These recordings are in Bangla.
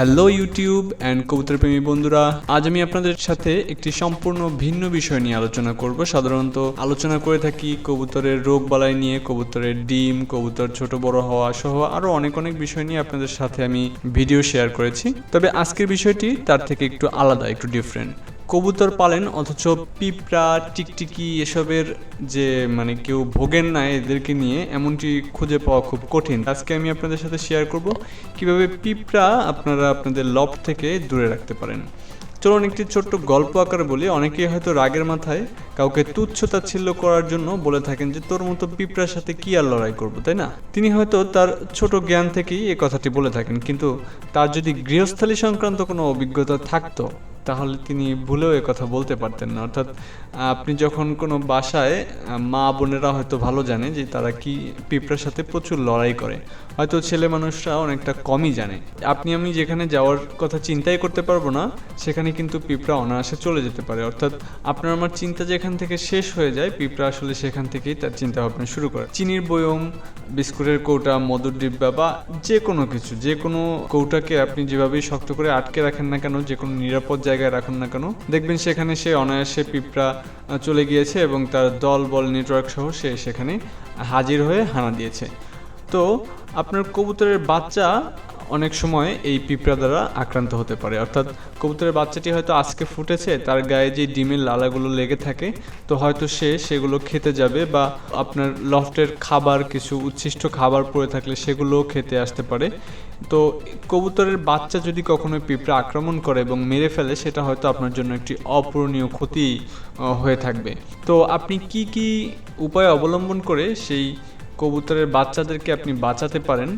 হ্যালো ইউটিউব অ্যান্ড কবুতর প্রেমী বন্ধুরা, আজ আমি আপনাদের সাথে একটি সম্পূর্ণ ভিন্ন বিষয় নিয়ে আলোচনা করব। সাধারণত আলোচনা করে থাকি কবুতরের রোগ বালাই নিয়ে, কবুতরের ডিম, কবুতর ছোট বড় হওয়া সহ আরও অনেক অনেক বিষয় নিয়ে আপনাদের সাথে আমি ভিডিও শেয়ার করেছি। তবে আজকের বিষয়টি তার থেকে একটু আলাদা, একটু ডিফারেন্ট কবুতর পালেন, অথচ পিঁপড়া, টিকটিকি এসবের যে মানে কেউ ভোগেন না এদেরকে নিয়ে, এমনটি খুঁজে পাওয়া খুব কঠিন। আজকে আমি আপনাদের সাথে শেয়ার করব কীভাবে পিঁপড়া আপনারা আপনাদের লব থেকে দূরে রাখতে পারেন। চলুন একটি ছোট্ট গল্প আকারে বলি। অনেকেই হয়তো রাগের মাথায় কাউকে তুচ্ছ তাচ্ছিল্য করার জন্য বলে থাকেন যে, তোর মতো পিঁপড়ার সাথে কি আর লড়াই করব? তাই না? তিনি হয়তো তার ছোট জ্ঞান থেকেই এ কথাটি বলে থাকেন, কিন্তু তার যদি গৃহস্থালী সংক্রান্ত কোনো অভিজ্ঞতা থাকতো তাহলে তিনি ভুলেও এ কথা বলতে পারতেন না। অর্থাৎ, আপনি যখন কোনো বাসায়, মা বোনেরা হয়তো ভালো জানে যে তারা কি পিঁপড়ার সাথে প্রচুর লড়াই করে। হয়তো ছেলে মানুষরা অনেকটা কমই জানে। আপনি, আমি যেখানে যাওয়ার কথা চিন্তাই করতে পারব না, সেখানে কিন্তু পিঁপড়া অনায়াসে চলে যেতে পারে। অর্থাৎ, আপনার আমার চিন্তা যেখান থেকে শেষ হয়ে যায়, পিঁপড়া আসলে সেখান থেকেই তার চিন্তা ভাবনা শুরু করে। চিনির বয়ম বিস্কুটের কৌটা, মধুর ডিব্বা বা যে কোনো কিছু যে কোনো কৌটাকে আপনি যেভাবেই শক্ত করে আটকে রাখেন না কেন যে কোনো নিরাপদ জায়গায় রাখুন না কেন, দেখবেন সেখানে সে অনায়াসে পিঁপড়া চলে গিয়েছে এবং তার দল, বল নেটওয়ার্ক সহ সে সেখানে হাজির হয়ে হানা দিয়েছে। তো আপনার কবুতরের বাচ্চা অনেক সময় এই পিঁপড়া দ্বারা আক্রান্ত হতে পারে। অর্থাৎ কবুতরের বাচ্চাটি হয়তো আজকে ফুটেছে, তার গায়ে যে ডিমের লালাগুলো লেগে থাকে, তো হয়তো সে সেগুলো খেতে যাবে বা আপনার লফটের খাবার, কিছু উচ্ছিষ্ট খাবার পড়ে থাকলে সেগুলোও খেতে আসতে পারে। তো কবুতরের বাচ্চা যদি কখনো পিঁপড়া আক্রমণ করে এবং মেরে ফেলে, সেটা হয়তো আপনার জন্য একটি অপূরণীয় ক্ষতি হয়ে থাকবে। তো আপনি কি কি উপায় অবলম্বন করে সেই কবুতরের বাচ্চাদেরকে আপনি বাঁচাতে পারেন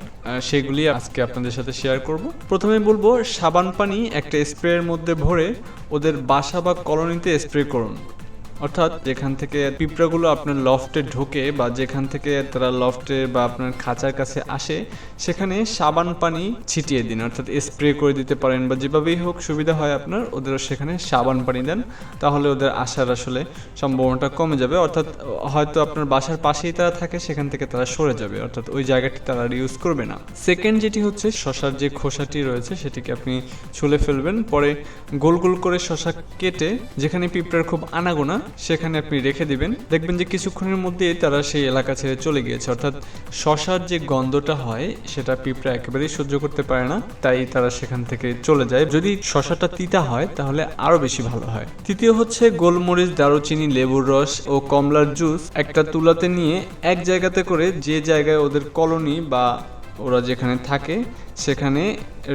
সেগুলি আজকে আপনাদের সাথে শেয়ার করব। প্রথমে বলব, সাবান পানি একটা স্প্রের মধ্যে ভরে ওদের বাসা বা কলোনিতে স্প্রে করুন। অর্থাৎ যেখান থেকে পিঁপড়াগুলো আপনার লফটে ঢোকে বা যেখান থেকে তারা লফটে বা আপনার খাঁচার কাছে আসে, সেখানে সাবান পানি ছিটিয়ে দিন। অর্থাৎ স্প্রে করে দিতে পারেন বা যেভাবেই হোক সুবিধা হয় আপনার ওদের সেখানে সাবান পানি দেন। তাহলে ওদের আসার আসলে সম্ভাবনাটা কমে যাবে। অর্থাৎ হয়তো আপনার বাসার পাশেই তারা থাকে, সেখান থেকে তারা সরে যাবে। অর্থাৎ ওই জায়গাটি তারা আর ইউজ করবে না। সেকেন্ড যেটি হচ্ছে, শশার যে খোসাটি রয়েছে, সেটিকে আপনি ছুলে ফেলবেন। পরে গোল গোল করে শশা কেটে, যেখানে পিঁপড়ার খুব আনাগোনা সেখানে আপনি রেখে দিবেন। দেখবেন যে কিছুক্ষণের মধ্যে তারা সেই এলাকা ছেড়ে চলে গিয়েছে। অর্থাৎ শশার যে গন্ধটা হয়, সেটা পিঁপড়া একেবারেই সহ্য করতে পারে না। তাই তারা সেখান থেকে চলে যায়। যদি শশাটা তিতা হয়, তাহলে আরও বেশি ভালো হয়। তৃতীয় হচ্ছে গোলমরিচ, দারুচিনি, লেবুর রস ও কমলার জুস একটা তুলাতে নিয়ে এক জায়গাতে করে যে জায়গায় ওদের কলোনি বা ওরা যেখানে থাকে সেখানে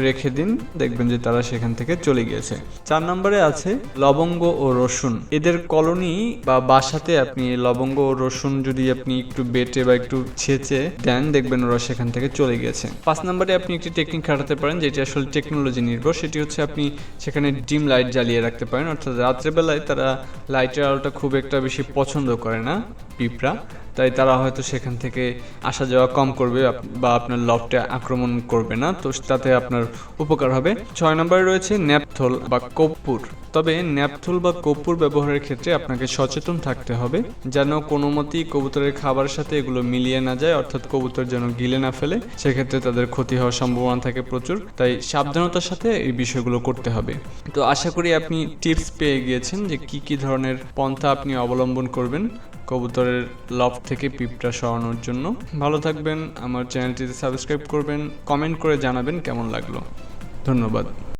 রেখে দিন, দেখবেন যে তারা সেখান থেকে চলে গিয়েছে। চার নম্বরে আছে লবঙ্গ ও রসুন। এদের কলোনি বা বাসাতে আপনি লবঙ্গ ও রসুন যদি আপনি একটু বেটে বা একটু ছেঁচে দেন, দেখবেন ওরা সেখান থেকে চলে গিয়েছে। পাঁচ নম্বরে আপনি একটি টেকনিক খাটাতে পারেন, যেটি আসলে টেকনোলজি নির্ভর। সেটি হচ্ছে আপনি সেখানে ডিম লাইট জ্বালিয়ে রাখতে পারেন। অর্থাৎ রাত্রেবেলায় তারা লাইটের আলোটা খুব একটা বেশি পছন্দ করে না, পিঁপড়া। তাই তারা হয়তো সেখান থেকে আসা যাওয়া কম করবে বা আপনার লফটে আক্রমণ করবে না। তো তাতে আপনার উপকার হবে। ছয় নম্বরে রয়েছে ন্যাপথল বা কর্পূর। তবে ন্যাপথল বা কর্পূর ব্যবহারের ক্ষেত্রে আপনাকে সচেতন থাকতে হবে, যেন কোনো মতেই কবুতরের খাবারের সাথে এগুলো মিলিয়ে না যায়, অর্থাৎ কবুতর যেন গিলে না ফেলে। সেক্ষেত্রে তাদের ক্ষতি হওয়ার সম্ভাবনা থাকে প্রচুর, তাই সাবধানতার সাথে এই বিষয়গুলো করতে হবে। তো আশা করি আপনি টিপস পেয়ে গিয়েছেন যে কি কি ধরনের পন্থা আপনি অবলম্বন করবেন কবুতরের লফ থেকে পিঁপড়া সরানোর জন্য। ভালো থাকবেন, আমার চ্যানেলটিতে সাবস্ক্রাইব করবেন, কমেন্ট করে জানাবেন কেমন লাগল? ধন্যবাদ।